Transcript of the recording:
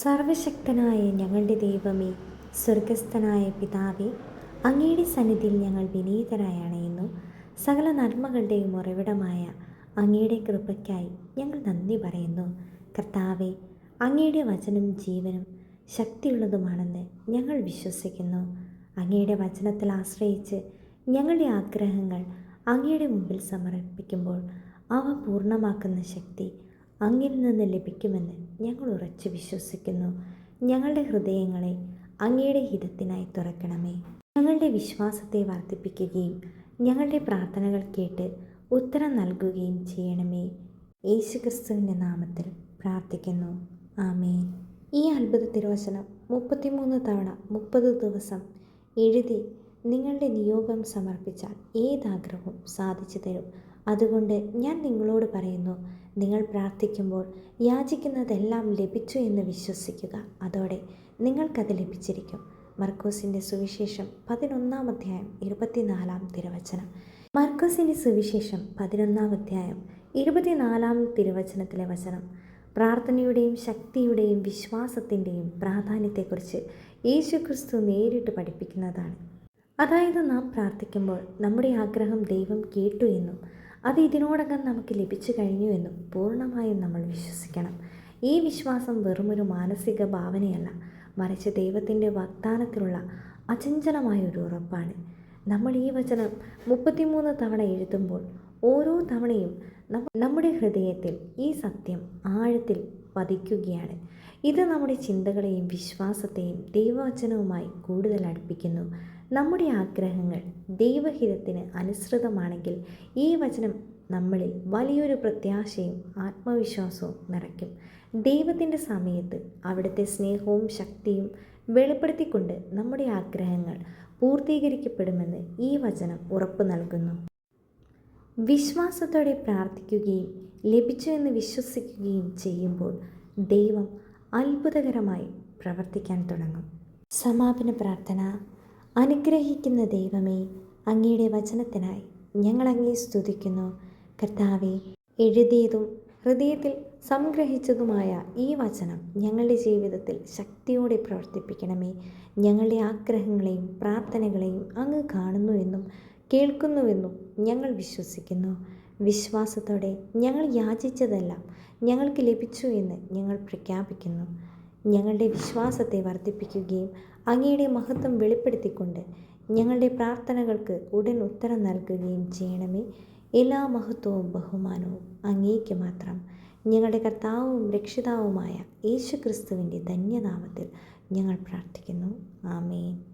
സർവശക്തനായ ഞങ്ങളുടെ ദൈവമേ സ്വർഗസ്ഥനായ പിതാവേ അങ്ങയുടെ സന്നിധിയിൽ ഞങ്ങൾ വിനീതരായണയുന്നു സകല നന്മകളുടെയും ഉറവിടമായ അങ്ങയുടെ കൃപയ്ക്കായി ഞങ്ങൾ നന്ദി പറയുന്നു. കർത്താവെ അങ്ങയുടെ വചനം ജീവനും ശക്തിയുള്ളതുമാണെന്ന് ഞങ്ങൾ വിശ്വസിക്കുന്നു. അങ്ങയുടെ വചനത്തിൽ ആശ്രയിച്ച് ഞങ്ങളുടെ ആഗ്രഹങ്ങൾ അങ്ങയുടെ മുമ്പിൽ സമർപ്പിക്കുമ്പോൾ അവ പൂർണമാക്കുന്ന ശക്തി അങ്ങിൽ നിന്ന് ലഭിക്കുമെന്ന് ഞങ്ങൾ ഉറച്ചു വിശ്വസിക്കുന്നു. ഞങ്ങളുടെ ഹൃദയങ്ങളെ അങ്ങയുടെ ഹിതത്തിനായി തുറക്കണമേ. ഞങ്ങളുടെ വിശ്വാസത്തെ വർദ്ധിപ്പിക്കുകയും ഞങ്ങളുടെ പ്രാർത്ഥനകൾ കേട്ട് ഉത്തരം നൽകുകയും ചെയ്യണമേ. യേശുക്രിസ്തുവിന്റെ നാമത്തിൽ പ്രാർത്ഥിക്കുന്നു. ആമേൻ. ഈ അത്ഭുത തിരുവചനം മുപ്പത്തിമൂന്ന് തവണ മുപ്പത് ദിവസം എഴുതി നിങ്ങളുടെ നിയോഗം സമർപ്പിച്ചാൽ ഏതാഗ്രഹവും സാധിച്ചു തരും. അതുകൊണ്ട് ഞാൻ നിങ്ങളോട് പറയുന്നു നിങ്ങൾ പ്രാർത്ഥിക്കുമ്പോൾ യാചിക്കുന്നതെല്ലാം ലഭിച്ചു എന്ന് വിശ്വസിക്കുക. അതോടെ നിങ്ങൾക്കത് ലഭിച്ചിരിക്കും. മർക്കോസിന്റെ സുവിശേഷം പതിനൊന്നാം അധ്യായം ഇരുപത്തിനാലാം തിരുവചനം. മർക്കോസിന്റെ സുവിശേഷം പതിനൊന്നാം അധ്യായം ഇരുപത്തിനാലാം തിരുവചനത്തിലെ വചനം. പ്രാർത്ഥനയുടെയും ശക്തിയുടെയും വിശ്വാസത്തിന്റെയും പ്രാധാന്യത്തെക്കുറിച്ച് യേശുക്രിസ്തു നേരിട്ട് പഠിപ്പിക്കുന്നതാണ്. അതായത് നാം പ്രാർത്ഥിക്കുമ്പോൾ നമ്മുടെ ആഗ്രഹം ദൈവം കേട്ടു എന്നും അത് ഇതിനോടകം നമുക്ക് ലഭിച്ചു കഴിഞ്ഞു എന്നും പൂർണമായും നമ്മൾ വിശ്വസിക്കണം. ഈ വിശ്വാസം വെറുമൊരു മാനസിക ഭാവനയല്ല. മറിച്ച് ദൈവത്തിന്റെ വാഗ്ദാനത്തിലുള്ള അചഞ്ചലമായ ഒരു ഉറപ്പാണ്. നമ്മൾ ഈ വചനം മുപ്പത്തിമൂന്ന് തവണ എഴുതുമ്പോൾ ഓരോ തവണയും നമ്മുടെ ഹൃദയത്തിൽ ഈ സത്യം ആഴത്തിൽ പതിക്കുകയാണ്. ഇത് നമ്മുടെ ചിന്തകളെയും വിശ്വാസത്തെയും ദൈവവചനവുമായി കൂടുതൽ അടുപ്പിക്കുന്നു. നമ്മുടെ ആഗ്രഹങ്ങൾ ദൈവഹിതത്തിന് അനുസൃതമാണെങ്കിൽ ഈ വചനം നമ്മളിൽ വലിയൊരു പ്രത്യാശയും ആത്മവിശ്വാസവും നിറയ്ക്കും. ദൈവത്തിന്റെ സമയത്ത് അവിടുത്തെ സ്നേഹവും ശക്തിയും വെളിപ്പെടുത്തിക്കൊണ്ട് നമ്മുടെ ആഗ്രഹങ്ങൾ പൂർത്തീകരിക്കപ്പെടുമെന്ന് ഈ വചനം ഉറപ്പു നൽകുന്നു. വിശ്വാസത്തോടെ പ്രാർത്ഥിക്കുകയും ലഭിച്ചു എന്ന് വിശ്വസിക്കുകയും ചെയ്യുമ്പോൾ ദൈവം അത്ഭുതകരമായി പ്രവർത്തിക്കാൻ തുടങ്ങും. സമാപന പ്രാർത്ഥന. അനുഗ്രഹിക്കുന്ന ദൈവമേ അങ്ങയുടെ വചനത്തിനായി ഞങ്ങൾ അങ്ങേ സ്തുതിക്കുന്നു. കർത്താവെ എഴുതിയതും ഹൃദയത്തിൽ സംഗ്രഹിച്ചതുമായ ഈ വചനം ഞങ്ങളുടെ ജീവിതത്തിൽ ശക്തിയോടെ പ്രവർത്തിപ്പിക്കണമേ. ഞങ്ങളുടെ ആഗ്രഹങ്ങളെയും പ്രാർത്ഥനകളെയും അങ്ങ് കാണുന്നുവെന്നും കേൾക്കുന്നുവെന്നും ഞങ്ങൾ വിശ്വസിക്കുന്നു. വിശ്വാസത്തോടെ ഞങ്ങൾ യാചിച്ചതെല്ലാം ഞങ്ങൾക്ക് ലഭിച്ചു എന്ന് ഞങ്ങൾ പ്രഖ്യാപിക്കുന്നു. ഞങ്ങളുടെ വിശ്വാസത്തെ വർദ്ധിപ്പിക്കുകയും അങ്ങയുടെ മഹത്വം വെളിപ്പെടുത്തിക്കൊണ്ട് ഞങ്ങളുടെ പ്രാർത്ഥനകൾക്ക് ഉടൻ ഉത്തരം നൽകുകയും ചെയ്യണമേ. എല്ലാ മഹത്വവും ബഹുമാനവും അങ്ങേക്ക് മാത്രം. ഞങ്ങളുടെ കർത്താവും രക്ഷിതാവുമായ യേശു ക്രിസ്തുവിന്റെ ധന്യനാമത്തിൽ ഞങ്ങൾ പ്രാർത്ഥിക്കുന്നു. ആമേൻ.